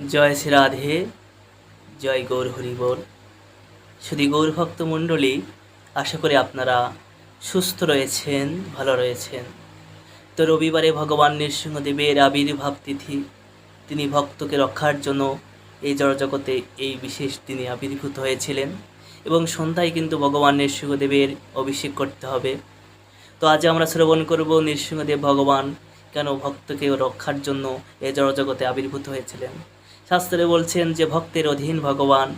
জয় শ্রী রাধে, জয় গৌর হরিবল শুধু গৌর ভক্ত মণ্ডলী, আশা করি আপনারা সুস্থ রয়েছেন, ভালো রয়েছেন। তো রবিবারে ভগবান নৃসিংহদেবের আবির্ভাব তিথি, তিনি ভক্তকে রক্ষার জন্য এই জড়জগতে এই বিশেষ দিনে আবির্ভূত হয়েছিলেন এবং সন্ধ্যায় কিন্তু ভগবান নৃসিংহদেবের অভিষেক করতে হবে। তো আজ আমরা শ্রবণ করব, নৃসিংহদেব ভগবান কেন ভক্তকে রক্ষার জন্য এই জড়জগতে আবির্ভূত হয়েছিলেন? শাস্ত্রে বলছেন যে ভক্তের অধীন ভগবান।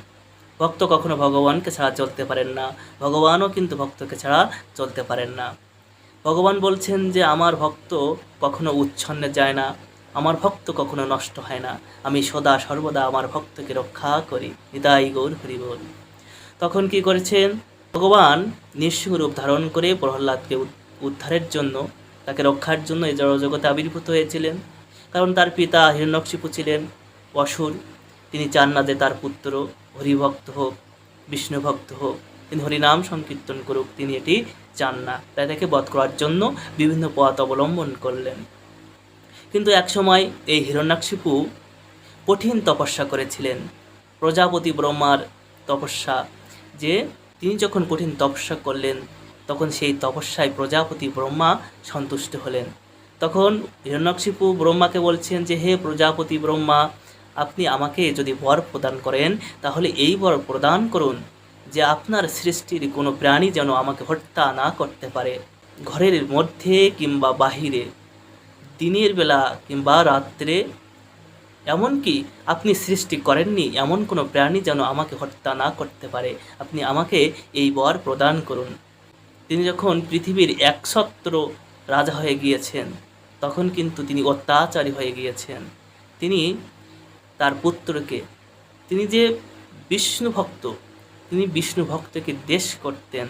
ভক্ত কখনো ভগবানকে ছাড়া চলতে পারেন না। ভগবানও কিন্তু ভক্তকে ছাড়া চলতে পারেন না। ভগবান বলছেন যে, আমার ভক্ত কখনো উচ্ছন্নে যায় না। আমার ভক্ত কখনো নষ্ট হয় না। আমি সদা সর্বদা আমার ভক্তকে রক্ষা করি। হৃদয় গৌর হরি বল। তখন কি করেছেন? ভগবান নৃসিংহ রূপ ধারণ করে প্রহ্লাদকে উদ্ধারের জন্য তাকে রক্ষার জন্য এই জড়জগতে আবির্ভূত হয়েছিলেন। কারণ তার পিতা হিরণ্যকশিপু ছিলেন। অসুর তিনি চান না যে তার পুত্র হরিভক্ত হোক, বিষ্ণুভক্ত হোক। তিনি হরিনাম সংকীর্তন করুক, তিনি এটি চান না। তাই তাকে বধ করার জন্য বিভিন্ন পথ অবলম্বন করলেন। কিন্তু একসময় এই হিরণ্যাক্ষিপু কঠিন তপস্যা করেছিলেন। প্রজাপতি ব্রহ্মার তপস্যা যে তিনি যখন কঠিন তপস্যা করলেন, তখন সেই তপস্যায় প্রজাপতি ব্রহ্মা সন্তুষ্ট হলেন। তখন হিরণ্যাক্ষিপু ব্রহ্মাকে বলছেন যে, হে প্রজাপতি ব্রহ্মা আপনি আমাকে যদি বর প্রদান করেন, তাহলে এই বর প্রদান করুন যে আপনার সৃষ্টির কোনো প্রাণী যেন আমাকে হত্যা না করতে পারে, ঘরের মধ্যে কিংবা বাহিরে, দিনের বেলা কিংবা রাত্রে। এমনকি আপনি সৃষ্টি করেননি, এমন কোনো প্রাণী যেন আমাকে হত্যা না করতে পারে, আপনি আমাকে এই বর প্রদান করুন। তিনি যখন পৃথিবীর একসত্র রাজা হয়ে গিয়েছেন, তখন কিন্তু তিনি অত্যাচারী হয়ে গিয়েছেন। তিনি তার পুত্রকে। তিনি যে বিষ্ণু ভক্ত, তিনি বিষ্ণু ভক্তকে দেশ করতেন।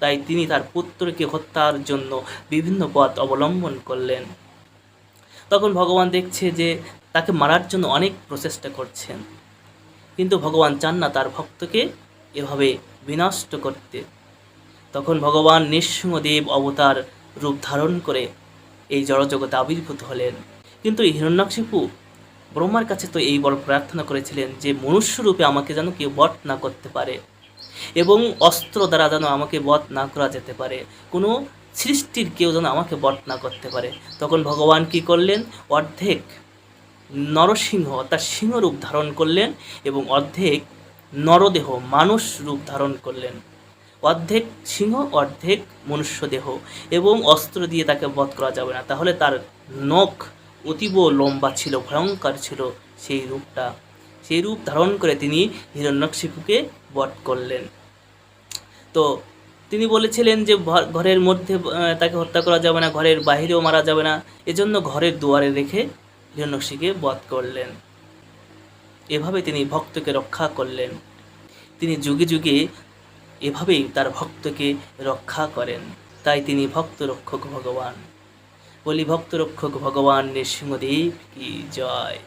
তাই তিনি তার পুত্রকে হত্যার জন্য বিভিন্ন পথ অবলম্বন করলেন। তখন ভগবান দেখছে যে তাকে মারার জন্য অনেক প্রচেষ্টা করছেন। কিন্তু ভগবান চান না তার ভক্তকে এভাবে বিনষ্ট করতে। তখন ভগবান নৃসিংহদেব অবতার রূপ ধারণ করে এই জড়জগতে আবির্ভূত হলেন। কিন্তু হিরণ্যাক্ষিপু ব্রহ্মার কাছে তো এই বড় প্রার্থনা করেছিলেন যে মনুষ্যরূপে আমাকে যেন কেউ বট না করতে পারে এবং অস্ত্র দ্বারা যেন আমাকে বধ না করা যেতে পারে। কোনো সৃষ্টির কেউ যেন আমাকে বট না করতে পারে। তখন ভগবান কি করলেন? অর্ধেক নরসিংহ তার সিংহরূপ ধারণ করলেন এবং অর্ধেক নরদেহ, মানুষ রূপ ধারণ করলেন। অর্ধেক সিংহ, অর্ধেক মনুষ্য দেহ এবং অস্ত্র দিয়ে তাকে বধ করা যাবে না। তাহলে তার নখ অতীব লম্বা ছিল, ভয়ঙ্কর ছিল সেই রূপটা। সেই রূপ ধারণ করে তিনি হিরণ্যকশিপুকে বধ করলেন। তো তিনি বলেছিলেন যে ঘরের মধ্যে তাকে হত্যা করা যাবে না, ঘরের বাহিরেও মারা যাবে না। এজন্য ঘরের দুয়ারে রেখে হিরণ্যকশিকে বধ করলেন। এভাবে তিনি ভক্তকে রক্ষা করলেন। তিনি যুগে যুগে এভাবেই তার ভক্তকে রক্ষা করেন। তাই তিনি ভক্ত রক্ষক ভগবান। বলি ভক্ত রক্ষক ভগবান নৃসিংহদেব কি জয়।